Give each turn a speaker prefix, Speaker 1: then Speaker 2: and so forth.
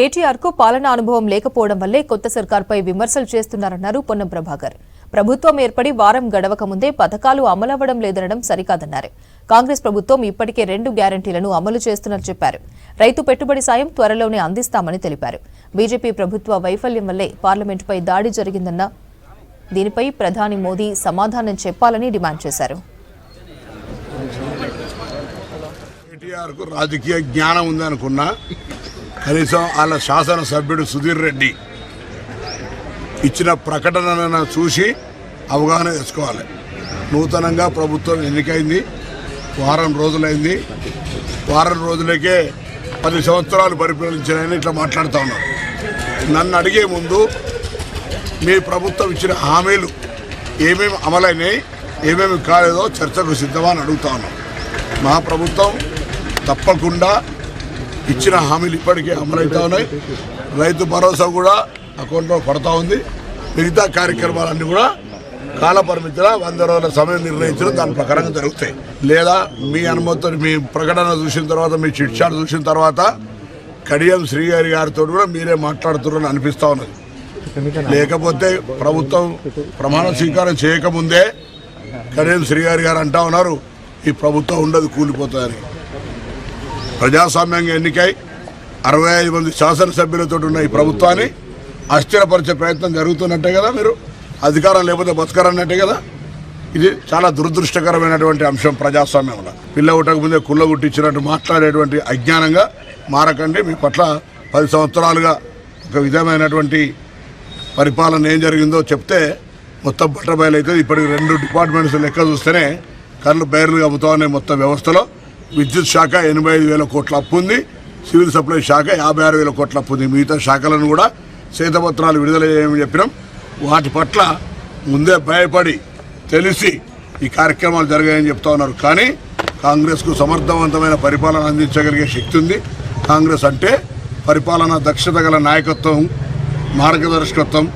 Speaker 1: కేటీఆర్కు పాలనా అనుభవం లేకపోవడం వల్లే కొత్త సర్కార్పై విమర్శలు చేస్తున్నారన్నారు పొన్నం ప్రభాకర్. ప్రభుత్వం ఏర్పడి వారం గడవక ముందే పథకాలు అమలవ్వడం లేదనడం సరికాదన్నారు. కాంగ్రెస్ ప్రభుత్వం ఇప్పటికే రెండు గ్యారంటీలను అమలు చేస్తున్నట్లు చెప్పారు. రైతు పెట్టుబడి సాయం త్వరలోనే అందిస్తామని తెలిపారు. బీజేపీ ప్రభుత్వ వైఫల్యం వల్లే పార్లమెంటుపై దాడి జరిగిందన్న దీనిపై ప్రధాని మోదీ సమాధానం చెప్పాలని డిమాండ్ చేశారు.
Speaker 2: రాజకీయ జ్ఞానం ఉందనుకున్నా కనీసం వాళ్ళ శాసనసభ్యుడు సుధీర్ రెడ్డి ఇచ్చిన ప్రకటనలను చూసి అవగాహన తెచ్చుకోవాలి నూతనంగా ప్రభుత్వం ఎన్నికైంది వారం రోజులైంది. వారం రోజులకే పది సంవత్సరాలు పరిపాలించారని ఇట్లా మాట్లాడుతూ ఉన్నారు నన్ను అడిగే ముందు మీ ప్రభుత్వం ఇచ్చిన హామీలు ఏమేమి అమలైనాయి ఏమేమి కాలేదో చర్చకు సిద్ధమా అని అడుగుతా ఉన్నాం. మా ప్రభుత్వం తప్పకుండా ఇచ్చిన హామీలు ఇప్పటికే అమలవుతా ఉన్నాయి. రైతు భరోసా కూడా అకౌంట్లో పడతా ఉంది. మిగతా కార్యక్రమాలన్నీ కూడా కాలపరిమితిలో వంద రోజుల సమయం నిర్ణయించడం దాని ప్రకారంగా జరుగుతాయి. లేదా మీ అనుమతితో మీ ప్రకటన చూసిన తర్వాత మీ చిట్ చూసిన తర్వాత కడియం శ్రీగారి గారితో కూడా మీరే మాట్లాడుతున్నారని అనిపిస్తూ ఉన్నది. లేకపోతే ప్రభుత్వం ప్రమాణ స్వీకారం చేయకముందే కడియం శ్రీగారి గారు అంటా ఉన్నారు ఈ ప్రభుత్వం ఉండదు కూలిపోతుందని. ప్రజాస్వామ్యంగా ఎన్నికై అరవై ఐదు మంది శాసనసభ్యులతో ఉన్న ఈ ప్రభుత్వాన్ని అస్థిరపరిచే ప్రయత్నం జరుగుతున్నట్టే కదా మీరు? అధికారం లేకపోతే బతకరన్నట్టే కదా? ఇది చాలా దురదృష్టకరమైనటువంటి అంశం ప్రజాస్వామ్యంలో పిల్ల ఉట్టక ముందే కుళ్ళ గుట్టించినట్టు మాట్లాడేటువంటి అజ్ఞానంగా మారకండి. మీ పట్ల పది సంవత్సరాలుగా ఒక విధమైనటువంటి పరిపాలన ఏం జరిగిందో చెప్తే మొత్తం బట్టబయలు అయితే ఇప్పటికి రెండు డిపార్ట్మెంట్స్ లెక్క చూస్తేనే కళ్ళు బయర్లు అమ్ముతా మొత్తం వ్యవస్థలో. విద్యుత్ శాఖ ఎనభై ఐదు వేల కోట్ల అప్పు ఉంది. సివిల్ సప్లై శాఖ యాభై ఆరు వేల కోట్ల అప్పు ఉంది. మిగతా శాఖలను కూడా శ్వేతపత్రాలు విడుదల చేయమని చెప్పినాం. వాటి పట్ల ముందే భయపడి తెలిసి ఈ కార్యక్రమాలు జరిగాయని చెప్తా ఉన్నారు. కానీ కాంగ్రెస్కు సమర్థవంతమైన పరిపాలన అందించగలిగే శక్తి ఉంది. కాంగ్రెస్ అంటే పరిపాలన దక్షత గల నాయకత్వం మార్గదర్శకత్వం